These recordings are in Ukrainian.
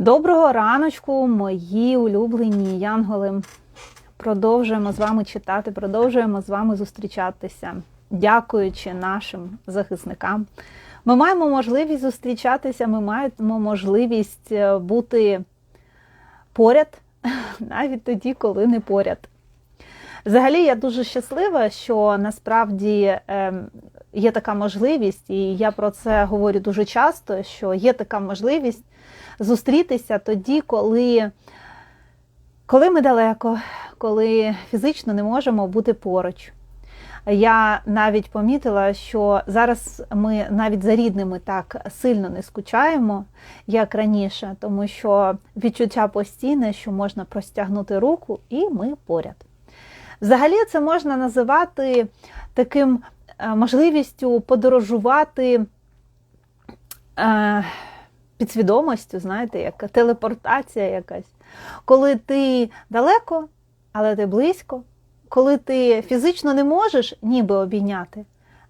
Доброго раночку, мої улюблені янголи. Продовжуємо з вами читати, продовжуємо з вами зустрічатися, дякуючи нашим захисникам. Ми маємо можливість зустрічатися, ми маємо можливість е, бути поряд, навіть тоді, коли не поряд. Взагалі, я дуже щаслива, що насправді ем, є така можливість, і я про це говорю дуже часто: що є така можливість зустрітися тоді, коли, коли ми далеко, коли фізично не можемо бути поруч. Я навіть помітила, що зараз ми навіть за рідними так сильно не скучаємо, як раніше, тому що відчуття постійне, що можна простягнути руку, і ми поряд. Взагалі, це можна називати таким е, можливістю подорожувати е, підсвідомостю, знаєте, як телепортація якась. Коли ти далеко, але ти близько, коли ти фізично не можеш ніби обійняти,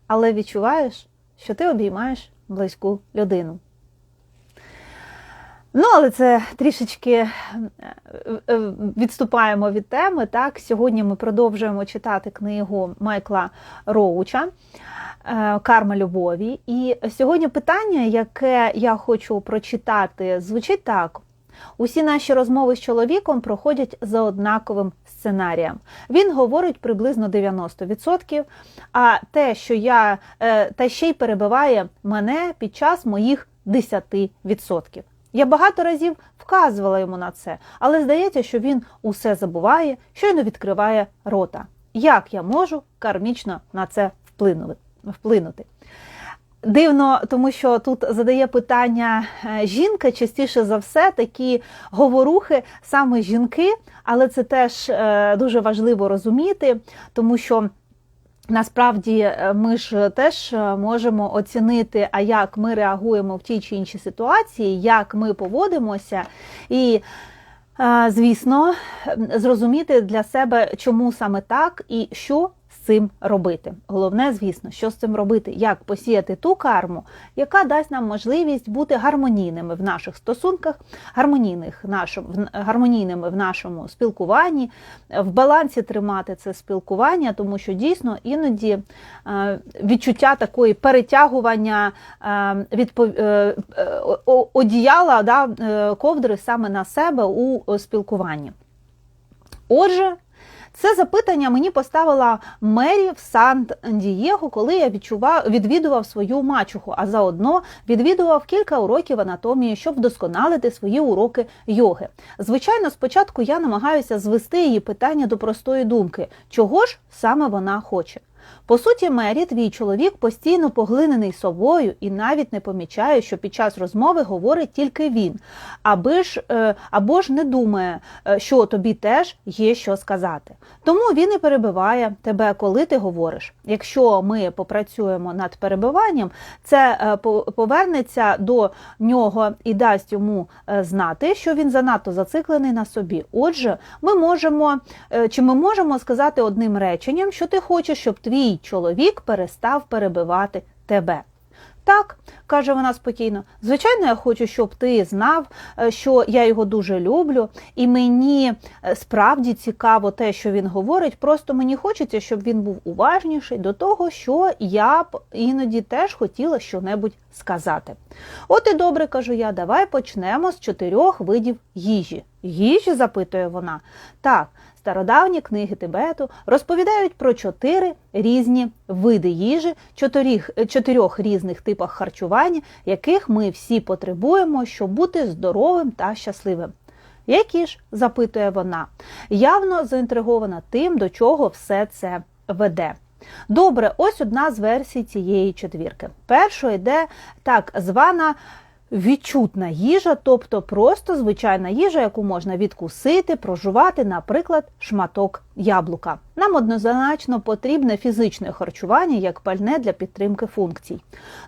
але відчуваєш, що ти обіймаєш близьку людину. Ну, але це трішечки е, е, відступаємо від теми. Так, Сьогодні ми продовжуємо читати книгу Майкла Роуча е, Карма любові. І сьогодні питання, яке я хочу прочитати, звучить так: усі наші розмови з чоловіком проходять за однаковим сценарієм. Він говорить приблизно 90%, а те, що я та ще й перебиває мене під час моїх 10%. Я багато разів вказувала йому на це, але здається, що він усе забуває, щойно відкриває рота. Як я можу кармічно на це вплинути? Дивно, тому що тут задає питання е, жінка, частіше за все, такі говорухи саме жінки, але це теж е, дуже важливо розуміти, тому що. Насправді е, ми ж теж е, можемо оцінити, а як ми реагуємо в тій чи іншій ситуації, як ми поводимося, і, е, звісно, зрозуміти для себе, чому саме так і що цим робити. Головне, звісно, що з цим робити, як посіяти ту карму, яка дасть нам можливість бути гармонійними в наших стосунках, гармонійних нашому, гармонійними в нашому спілкуванні, в балансі тримати це спілкування, тому що дійсно іноді е, відчуття такої перетягування е, відпов... Е, одіяла да, ковдри саме на себе у спілкуванні. Отже, це запитання мені поставила Мері в Сан-Дієго, коли я відчував, відвідував свою мачуху, а заодно відвідував кілька уроків анатомії, щоб вдосконалити свої уроки йоги. Звичайно, спочатку я намагаюся звести її питання до простої думки, чого ж саме вона хоче. По суті, Мері, твій чоловік постійно поглинений собою і навіть не помічає, що під час розмови говорить тільки він, аби ж, е, або ж не думає, е, що тобі теж є що сказати. Тому він і перебиває тебе, коли ти говориш. Якщо ми попрацюємо над перебиванням, це е, повернеться до нього і дасть йому знати, що він занадто зациклений на собі. Отже, ми можемо чи ми можемо сказати одним реченням, що ти хочеш, щоб твій чоловік перестав перебивати тебе. Так, каже вона спокійно, звичайно, я хочу, щоб ти знав, е, що я його дуже люблю, і мені е, справді цікаво те, що він говорить. Просто мені хочеться, щоб він був уважніший до того, що я б іноді теж хотіла щонебудь сказати. От і добре кажу я, давай почнемо з чотирьох видів їжі. Їжі, запитує вона. Так, Стародавні книги Тибету розповідають про чотири різні види їжі, чотирьох, чотирьох різних типах харчування, яких ми всі потребуємо, щоб бути здоровим та щасливим. Які ж, запитує вона, явно заінтригована тим, до чого все це веде. Добре, ось одна з версій цієї четвірки. Першою йде так звана відчутна їжа, тобто просто звичайна їжа, яку можна відкусити, прожувати, наприклад, шматок яблука. Нам однозначно потрібне фізичне харчування як пальне для підтримки функцій.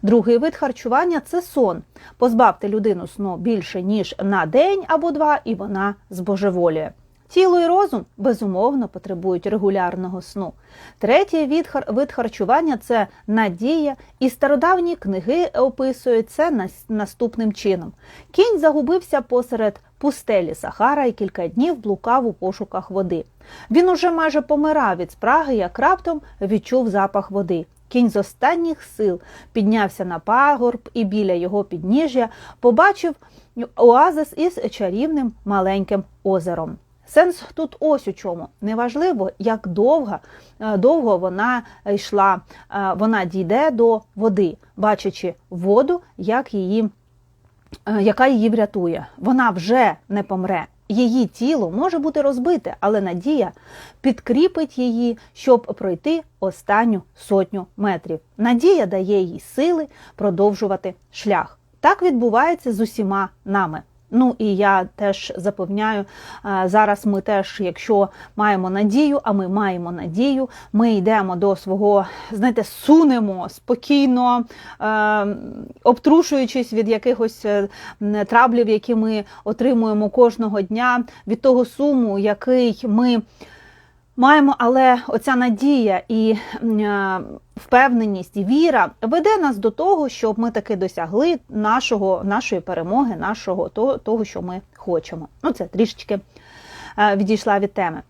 Другий вид харчування це сон. Позбавте людину сну більше ніж на день або два, і вона збожеволює. Тіло і розум безумовно потребують регулярного сну. Третій від вид харчування це надія, і стародавні книги описують це наступним чином: кінь загубився посеред пустелі Сахара і кілька днів блукав у пошуках води. Він уже майже помирав від спраги, як раптом відчув запах води. Кінь з останніх сил піднявся на пагорб і біля його підніжжя побачив оазис із чарівним маленьким озером. Сенс тут ось у чому. Неважливо, як довго, е, довго вона йшла, е, вона дійде до води, бачачи воду, як її, е, яка її врятує. Вона вже не помре. Її тіло може бути розбите, але надія підкріпить її, щоб пройти останню сотню метрів. Надія дає їй сили продовжувати шлях. Так відбувається з усіма нами. Ну і я теж запевняю, е, зараз ми теж, якщо маємо надію, а ми маємо надію, ми йдемо до свого, знаєте, сунемо спокійно, е, обтрушуючись від якихось е, траблів, які ми отримуємо кожного дня, від того суму, який ми. Маємо, але оця надія і е, впевненість і віра веде нас до того, щоб ми таки досягли нашого, нашої перемоги, нашого того, що ми хочемо. Ну, це трішечки е, відійшла від теми.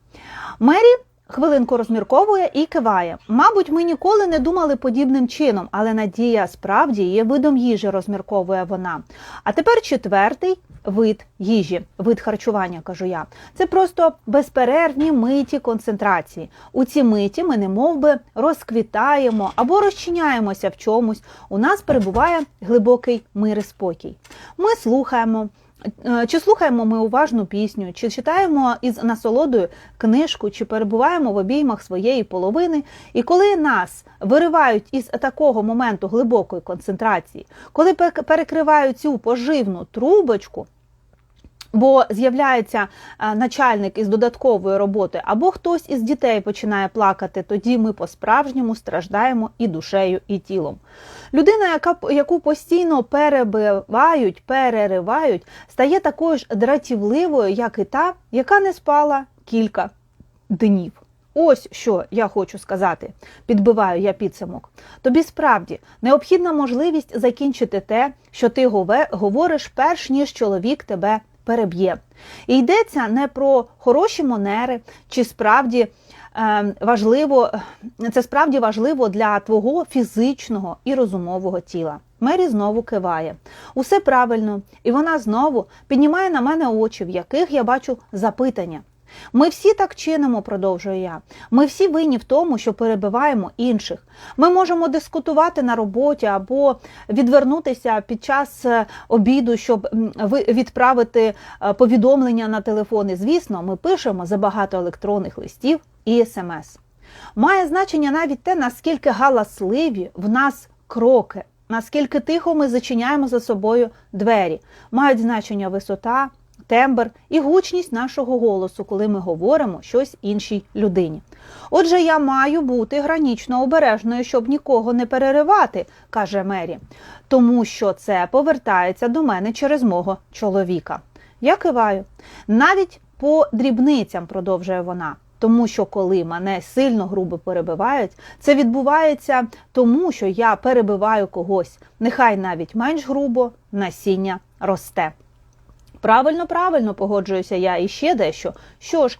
Мері хвилинку розмірковує і киває. Мабуть, ми ніколи не думали подібним чином, але надія справді є видом їжі, розмірковує вона. А тепер четвертий вид їжі, вид харчування, кажу я. Це просто безперервні миті концентрації. У ці миті ми немов би розквітаємо або розчиняємося в чомусь. У нас перебуває глибокий мир і спокій. Ми слухаємо. Е, Чи слухаємо ми уважну пісню, чи читаємо із насолодою книжку, чи перебуваємо в обіймах своєї половини. І коли нас виривають із такого моменту глибокої концентрації, коли пер- перекривають цю поживну трубочку, бо з'являється е, начальник із додаткової роботи, або хтось із дітей починає плакати, тоді ми по-справжньому страждаємо і душею, і тілом. Людина, яка, яку постійно перебивають, переривають, стає такою ж дратівливою, як і та, яка не спала кілька днів. Ось що я хочу сказати, підбиваю я підсумок. Тобі справді необхідна можливість закінчити те, що ти говориш, перш ніж чоловік тебе переб'є. І йдеться не про хороші манери, чи справді е, важливо, це справді важливо для твого фізичного і розумового тіла. Мері знову киває. Усе правильно, і вона знову піднімає на мене очі, в яких я бачу запитання. Ми всі так чинимо, продовжую я. Ми всі винні в тому, що перебиваємо інших. Ми можемо дискутувати на роботі або відвернутися під час е, обіду, щоб ви- відправити е, повідомлення на телефон. І, звісно, ми пишемо забагато електронних листів і смс. Має значення навіть те, наскільки галасливі в нас кроки, наскільки тихо ми зачиняємо за собою двері. Мають значення висота, тембр і гучність нашого голосу, коли ми говоримо щось іншій людині. Отже, я маю бути гранічно обережною, щоб нікого не переривати, каже Мері, тому що це повертається до мене через мого чоловіка. Я киваю. Навіть по дрібницям, продовжує вона. Тому що коли мене сильно грубо перебивають, це відбувається тому, що я перебиваю когось. Нехай навіть менш грубо насіння росте. Правильно, правильно погоджуюся я і ще дещо. Що ж,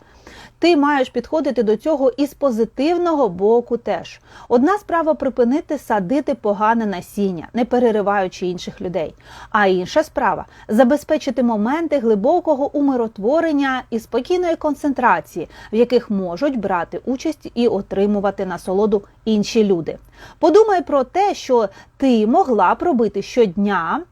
ти маєш підходити до цього із позитивного боку теж. Одна справа припинити садити погане насіння, не перериваючи інших людей. А інша справа забезпечити моменти глибокого умиротворення і спокійної концентрації, в яких можуть брати участь і отримувати насолоду інші люди. Подумай про те, що ти могла б робити щодня.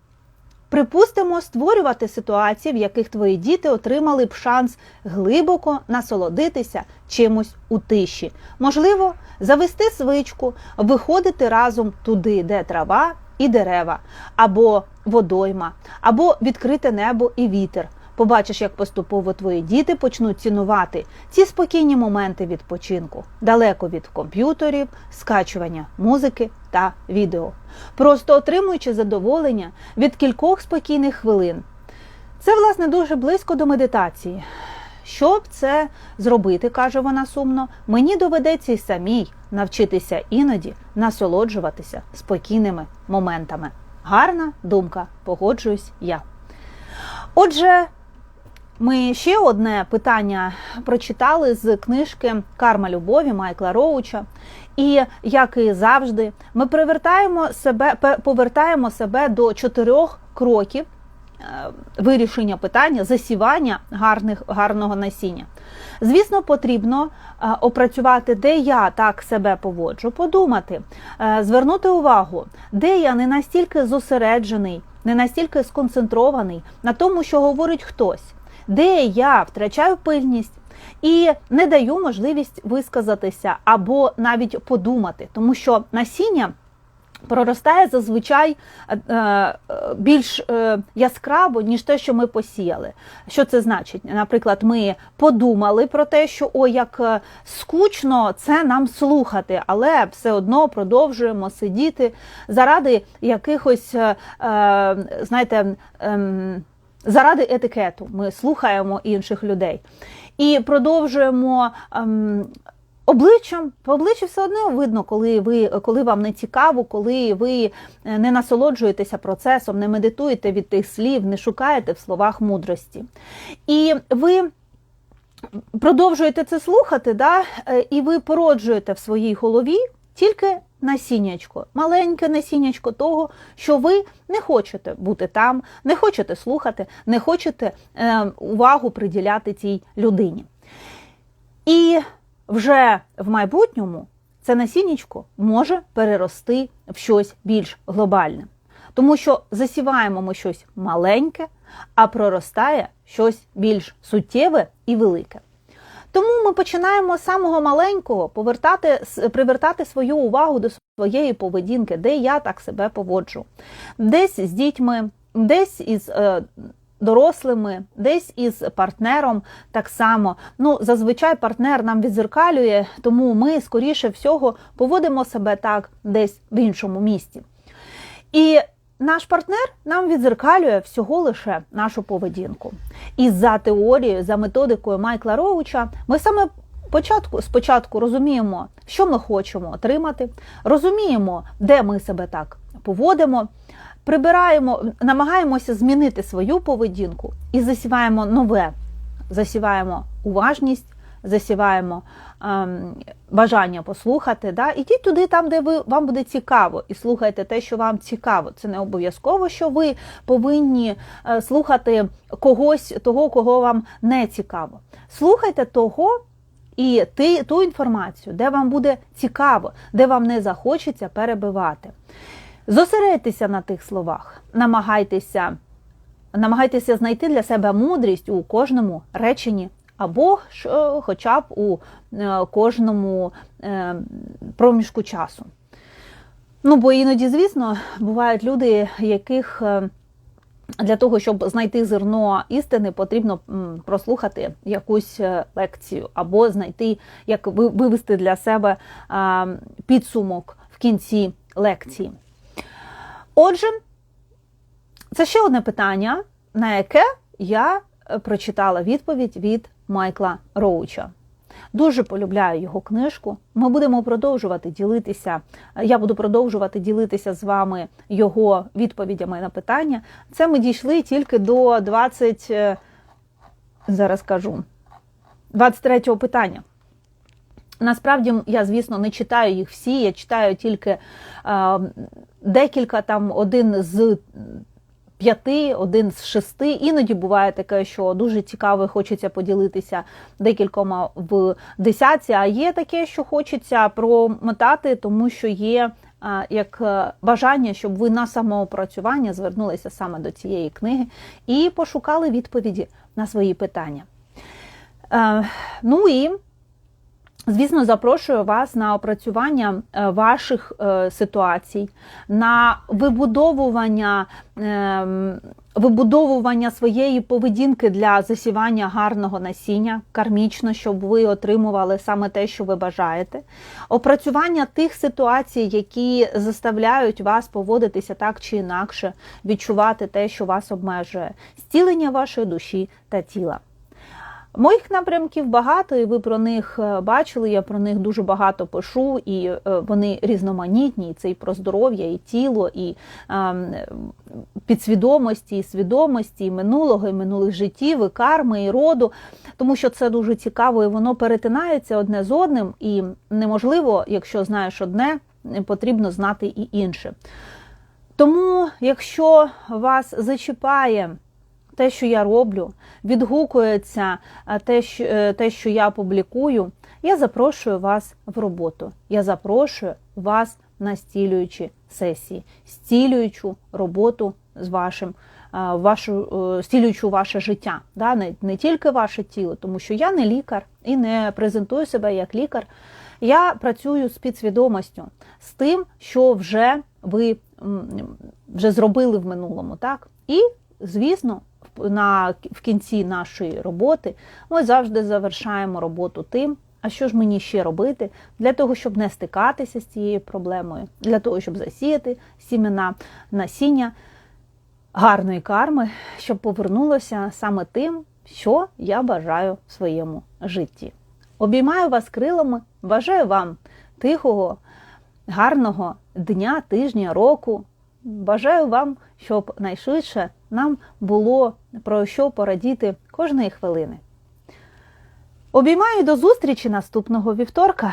Припустимо, створювати ситуації, в яких твої діти отримали б шанс глибоко насолодитися чимось у тиші. Можливо, завести свичку, виходити разом туди, де трава і дерева, або водойма, або відкрите небо і вітер. Побачиш, як поступово твої діти почнуть цінувати ці спокійні моменти відпочинку, далеко від комп'ютерів, скачування музики та відео, просто отримуючи задоволення від кількох спокійних хвилин. Це, власне, дуже близько до медитації. Щоб це зробити, каже вона сумно, мені доведеться й самій навчитися іноді насолоджуватися спокійними моментами. Гарна думка, погоджуюсь я. Отже, ми ще одне питання прочитали з книжки Карма любові Майкла Роуча. І як і завжди, ми привертаємо себе, повертаємо себе до чотирьох кроків е, вирішення питання, засівання гарних, гарного насіння. Звісно, потрібно е, опрацювати, де я так себе поводжу, подумати, е, звернути увагу, де я не настільки зосереджений, не настільки сконцентрований на тому, що говорить хтось, де я втрачаю пильність. І не даю можливість висказатися або навіть подумати, тому що насіння проростає зазвичай е, е, більш е, яскраво, ніж те, що ми посіяли. Що це значить? Наприклад, ми подумали про те, що о, як скучно це нам слухати, але все одно продовжуємо сидіти заради якихось, знаєте, ем, заради етикету. Ми слухаємо інших людей і продовжуємо. Ем, Обличчям по обличчю все одно видно, коли ви коли вам не цікаво, коли ви е, не насолоджуєтеся процесом, не медитуєте від тих слів, не шукаєте в словах мудрості. І ви продовжуєте це слухати, да, е, і ви породжуєте в своїй голові тільки насіннячко, маленьке насіннячко того, що ви не хочете бути там, не хочете слухати, не хочете е, увагу приділяти цій людині. І вже в майбутньому це насіннячко може перерости в щось більш глобальне. Тому що засіваємо ми щось маленьке, а проростає щось більш суттєве і велике. Тому ми починаємо з самого маленького повертати, привертати свою увагу до своєї поведінки, де я так себе поводжу, десь з дітьми, десь із е, дорослими, десь із партнером так само. Ну, зазвичай партнер нам відзеркалює, тому ми, скоріше всього, поводимо себе так десь в іншому місці. І наш партнер нам відзеркалює всього лише нашу поведінку. І за теорією, за методикою Майкла Роуча, ми саме Початку, спочатку розуміємо, що ми хочемо отримати, розуміємо, де ми себе так поводимо, прибираємо, намагаємося змінити свою поведінку і засіваємо нове, засіваємо уважність, засіваємо ем, бажання послухати. Да? Ідіть туди, там, де ви, вам буде цікаво, і слухайте те, що вам цікаво. Це не обов'язково, що ви повинні е, слухати когось, того, кого вам не цікаво. Слухайте того. І ти, ту інформацію, де вам буде цікаво, де вам не захочеться перебивати. Зосередьтеся на тих словах, намагайтеся намагайтеся знайти для себе мудрість у кожному реченні, або ж хоча б у е, кожному е, проміжку часу. Ну, бо іноді, звісно, бувають люди, яких е, для того, щоб знайти зерно істини, потрібно прослухати якусь лекцію, або знайти, як вивести для себе підсумок в кінці лекції. Отже, це ще одне питання, на яке я е, прочитала відповідь від Майкла Роуча. Дуже полюбляю його книжку. Ми будемо продовжувати ділитися. Я буду продовжувати ділитися з вами його відповідями на питання. Це ми дійшли тільки до 20, е, зараз кажу, 23 питання. Насправді, я, звісно, не читаю їх всі, я читаю тільки е, декілька там один з п'яти, один з шести. Іноді буває таке, що дуже цікаво, хочеться поділитися декількома в десятці, а є таке, що хочеться промотати, тому що є. Як е, бажання, щоб ви на самоопрацювання звернулися саме до цієї книги і пошукали відповіді на свої питання. Е, ну і Звісно, запрошую вас на опрацювання е, ваших е, ситуацій, на вибудовування ем, вибудовування своєї поведінки для засівання гарного насіння, кармічно, щоб ви отримували саме те, що ви бажаєте, опрацювання тих ситуацій, які заставляють вас поводитися так чи інакше, відчувати те, що вас обмежує, зцілення вашої душі та тіла. Моїх напрямків багато, і ви про них е, бачили. Я про них дуже багато пишу, і е, вони різноманітні. і Це і про здоров'я, і тіло, і ем, підсвідомості, і свідомості, і минулого, і минулих життів, і карми, і роду, тому що це дуже цікаво, і воно перетинається одне з одним, і неможливо, якщо знаєш одне, потрібно знати і інше. Тому, якщо вас зачіпає те, що я роблю, відгукується е, те, що, е, те, що я публікую, я запрошую вас в роботу. Я запрошую вас на стілюючі сесії, стілюючу роботу з вашим, е, вашу, стілюючу ваше життя, да? не, не тільки ваше тіло, тому що я не лікар і не презентую себе як лікар. Я працюю з підсвідомістю, з тим, що вже ви вже зробили в минулому, так? І, звісно, на, в кінці нашої роботи ми завжди завершаємо роботу тим, а що ж мені ще робити для того, щоб не стикатися з цією проблемою, для того, щоб засіяти сімена насіння гарної карми, щоб повернулося саме тим, що я бажаю в своєму житті. Обіймаю вас крилами, бажаю вам тихого, гарного дня, тижня, року. Бажаю вам, щоб найшвидше нам було про що порадіти кожної хвилини. Обіймаю до зустрічі наступного вівторка.